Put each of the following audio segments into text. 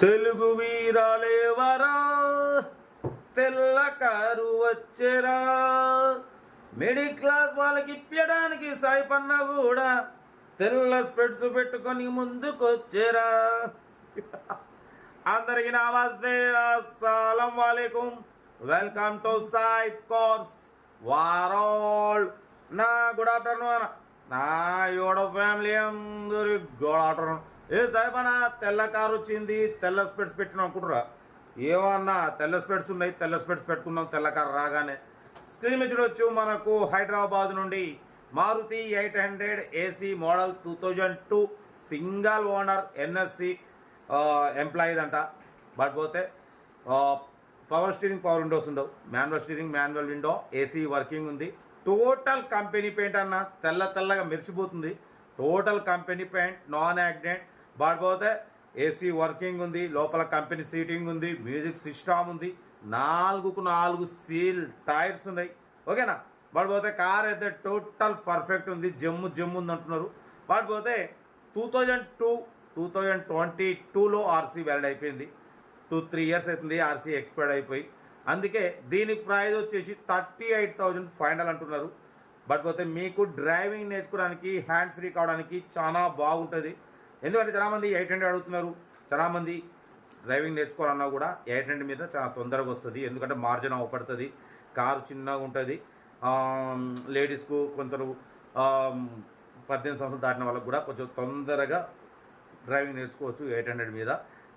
తెలుగు వీరాలేవరా తెల్ల car వచ్చేరా. Middle class వాళ్ళకి ఇప్పడానికి సాయిపన్న కూడా తెల్ల స్పెట్స్ పెట్టుకొని ముందుకొచ్చేరా. అందరికి నమస్తే అస్సలం వాలేకుం. Welcome to Sai cars వారోల్. నా గుడ్ ఆఫ్టర్నూన్ నా యోడో ఫ్యామిలీ అందరి గుడ్ ఆఫ్టర్నూన్. ఏ సాయిబనా తెల్ల కారు వచ్చింది తెల్ల స్పెట్స్ పెట్టినాం అనుకుంటురా ఏమన్నా తెల్ల స్పెట్స్ ఉన్నాయి తెల్ల స్పెట్స్ పెట్టుకున్నాం తెల్ల కారు రాగానే. స్క్రీన్ మీద చూడొచ్చు మనకు హైదరాబాద్ నుండి Maruti eight hundred AC model two thousand two single owner NSC employees అంట. బట్ పోతే పవర్ స్టీరింగ్ పవర్ విండోస్ ఉండవు. Manual steering manual window AC working ఉంది. టోటల్ కంపెనీ పెయింట్ అన్న తెల్ల తెల్లగా మెరిచిపోతుంది total company paint non accident but పోతే AC working ఉంది లోపల కంపెనీ సీటింగ్ ఉంది మ్యూజిక్ సిస్టమ్ ఉంది నాలుగుకు నాలుగు సీల్ టైర్స్ ఉన్నాయి. ఓకేనా? బట్ పోతే కార్ అయితే టోటల్ పర్ఫెక్ట్ ఉంది జమ్ము జమ్ము ఉంది అంటున్నారు. బట్ పోతే two thousand two two thousand twenty టూలో ఆర్సీ వ్యాలిడ్ అయిపోయింది. టూ త్రీ ఇయర్స్ అవుతుంది ఆర్సీ ఎక్స్పైర్డ్ అయిపోయి. అందుకే దీని ప్రైజ్ వచ్చేసి థర్టీ ఎయిట్ థౌజండ్ ఫైనల్ అంటున్నారు. బట్ పోతే మీకు డ్రైవింగ్ నేర్చుకోవడానికి హ్యాండ్ ఫ్రీ కావడానికి చాలా బాగుంటుంది. ఎందుకంటే చాలామంది ఎయిట్ హండ్రెడ్ అడుగుతున్నారు. చాలామంది డ్రైవింగ్ నేర్చుకోవాలన్నా కూడా ఎయిట్ హండ్రెడ్ మీద చాలా తొందరగా వస్తుంది. ఎందుకంటే మార్జిన్ అవపడుతుంది. కారు చిన్నగా ఉంటుంది. లేడీస్కు కొందరు పద్దెనిమిది సంవత్సరాలు దాటిన వాళ్ళకు కూడా కొంచెం తొందరగా డ్రైవింగ్ నేర్చుకోవచ్చు ఎయిట్ హండ్రెడ్ మీద.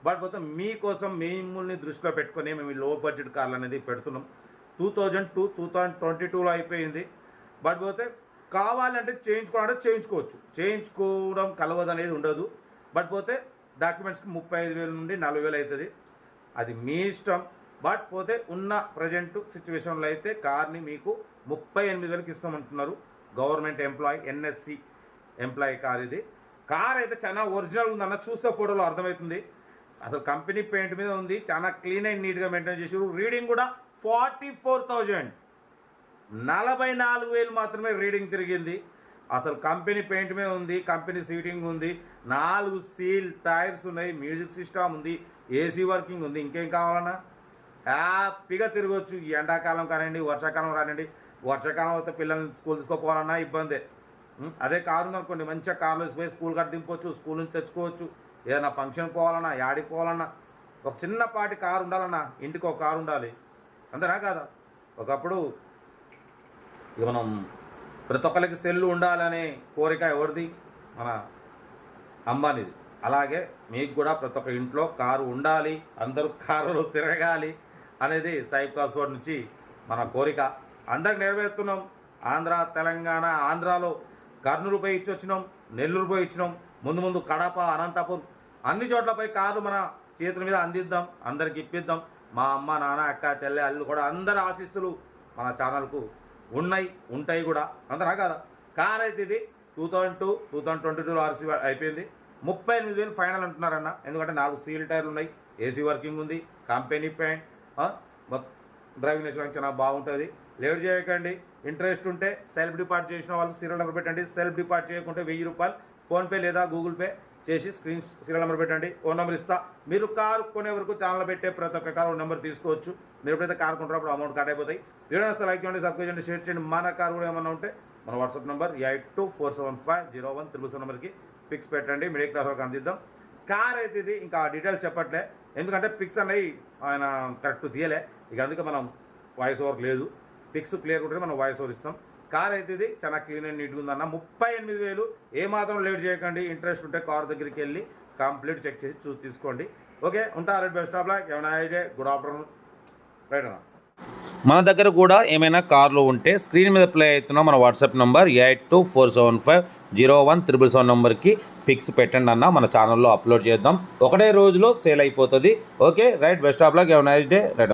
బట్ మొత్తం మీకోసం మిమ్మల్ని దృష్టిలో పెట్టుకొని మేము ఈ లో బడ్జెట్ కార్లు అనేది పెడుతున్నాం. Two thousand two two thousand twenty టూలో అయిపోయింది. బట్ పోతే కావాలంటే చేయించుకోవాలంటే చేయించుకోవచ్చు. చేయించుకోవడం కలవదు అనేది ఉండదు. బట్ పోతే డాక్యుమెంట్స్కి ముప్పై ఐదు వేల నుండి నలభై వేలు అవుతుంది అది మీ ఇష్టం. బట్ పోతే ఉన్న ప్రజెంట్ సిచ్యువేషన్లో అయితే కార్ని మీకు ముప్పై ఎనిమిది వేలకి ఇస్తామంటున్నారు government employee NSC employee car ఇది. కార్ అయితే చాలా ఒరిజినల్ ఉందన్న చూస్తే ఫోటోలో అర్థమవుతుంది. అసలు కంపెనీ పెయింట్ మీద ఉంది చాలా క్లీన్ అండ్ నీట్గా మెయింటైన్ చేసారు రీడింగ్ కూడా ఫార్టీ ఫోర్ థౌజండ్. నలభై నాలుగు వేలు మాత్రమే రీడింగ్ తిరిగింది. అసలు కంపెనీ పెయింట్ మీద ఉంది కంపెనీ సీటింగ్ ఉంది నాలుగు సీల్ టైర్స్ ఉన్నాయి మ్యూజిక్ సిస్టమ్ ఉంది ఏసీ వర్కింగ్ ఉంది ఇంకేం కావాలన్నా? హ్యాపీగా తిరగవచ్చు ఈ ఎండాకాలం కానివ్వండి వర్షాకాలం రానివ్వండి వర్షాకాలం అయితే పిల్లల్ని స్కూల్ తీసుకోపోవాలన్నా ఇబ్బందే. అదే కారు ఉందనుకోండి మంచిగా కార్లో వేసిపోయి స్కూల్ కట్టి దింపొచ్చు స్కూల్ నుంచి తెచ్చుకోవచ్చు. ఏదైనా ఫంక్షన్ పోవాలన్నా యాడికి పోవాలన్నా ఒక చిన్నపాటి కారు ఉండాలన్నా ఇంటికి ఒక కారు ఉండాలి. అంతేనా కాదా? ఒకప్పుడు ఇక మనం ప్రతి ఒక్కరికి సెల్లు ఉండాలనే కోరిక ఎవరిది? మన అంబానీది. అలాగే మీకు కూడా ప్రతి ఒక్క ఇంట్లో కారు ఉండాలి అందరూ కారులో తిరగాలి అనేది సైబ్ కాస్వర్డ్ నుంచి మన కోరిక. అందరికి నెరవేరుతున్నాం. ఆంధ్ర తెలంగాణ ఆంధ్రాలో కర్నూలు పోయి ఇచ్చి వచ్చినాం నెల్లూరు పోయి ఇచ్చినాం ముందు ముందు కడప అనంతపురం అన్ని చోట్లపై కారు మన చేతుల మీద అందిద్దాం అందరికి ఇప్పిద్దాం. మా అమ్మ నాన్న అక్క చెల్లె అల్లు కూడా అందరి ఆశీస్సులు మన ఛానల్కు ఉన్నాయి ఉంటాయి కూడా. అంతనా కాదా? కానైతే ఇది two thousand two two thousand twenty టూలో ఆర్సీ అయిపోయింది. ముప్పై ఎనిమిది వేలు ఫైనల్ అంటున్నారన్న. ఎందుకంటే నాలుగు సీల్ టైర్లు ఉన్నాయి ఏసీ వర్కింగ్ ఉంది కంపెనీ ప్యాంట్ డ్రైవింగ్ నేర్చుకోవడానికి చాలా బాగుంటుంది. లేట్ చేయకండి. ఇంట్రెస్ట్ ఉంటే సెల్ఫ్ డిపార్ట్ చేసిన వాళ్ళు సీరియల్ నెంబర్ పెట్టండి. సెల్ఫ్ డిపార్ట్ చేయకుంటే వెయ్యి రూపాయలు. ఫోన్పే లేదా గూగుల్ పే చేసి స్క్రీన్ సీరియల్ నెంబర్ పెట్టండి. ఓ నెంబర్ ఇస్తా. మీరు కారు కొనే వరకు ఛానల్ పెట్టే ప్రతి ఒక్క కారు నెంబర్ తీసుకోవచ్చు. మీరు ఎప్పుడైతే కారు కొంటారో అప్పుడు అమౌంట్ కట్ అయిపోతాయి. వీడియో వస్తే లైక్ చేయండి సబ్స్క్రైబ్ చేయండి షేర్ చేయండి. మన కారు కూడా ఏమన్నా ఉంటే మన WhatsApp number eight two four seven five zero one triple seven నెంబర్కి పిక్స్ పెట్టండి. మిడిల్ క్లాస్ వరకు అందిద్దాం. కార్ అయితే ఇది ఇంకా డీటెయిల్స్ చెప్పట్లే. ఎందుకంటే పిక్స్ అనేవి ఆయన కరెక్ట్ తీయలే. ఇక అందుకే మనం వాయిస్ ఓవర్ లేదు. పిక్స్ క్లియర్ ఉంటే మనం వాయిస్ ఓవర్ ఇస్తాం. కార్ అయితే ఇది చాలా క్లీన్ అండ్ నీట్గా ఉందన్న. ముప్పై ఎనిమిది వేలు ఏ మాత్రం లేట్ చేయకండి. ఇంట్రెస్ట్ ఉంటే కార్ దగ్గరికి వెళ్ళి కంప్లీట్ చెక్ చేసి చూసి తీసుకోండి. ఓకే ఉంటా రెడ్ బెస్ట్ ఆఫ్ లాక్ ఏమైనా ఐడియా గుడ్ ఆఫ్టర్నూన్ రైట్ అన్న. మన దగ్గర కూడా ఏమైనా కార్లు ఉంటే స్క్రీన్ మీద ప్లే అవుతున్న మన WhatsApp number eight two four seven five zero one triple seven నెంబర్కి పిక్స్ పెట్టండి అన్న. మన ఛానల్లో అప్లోడ్ చేద్దాం. ఒకటే రోజులో సేల్ అయిపోతుంది. Okay right best of luck have nice day right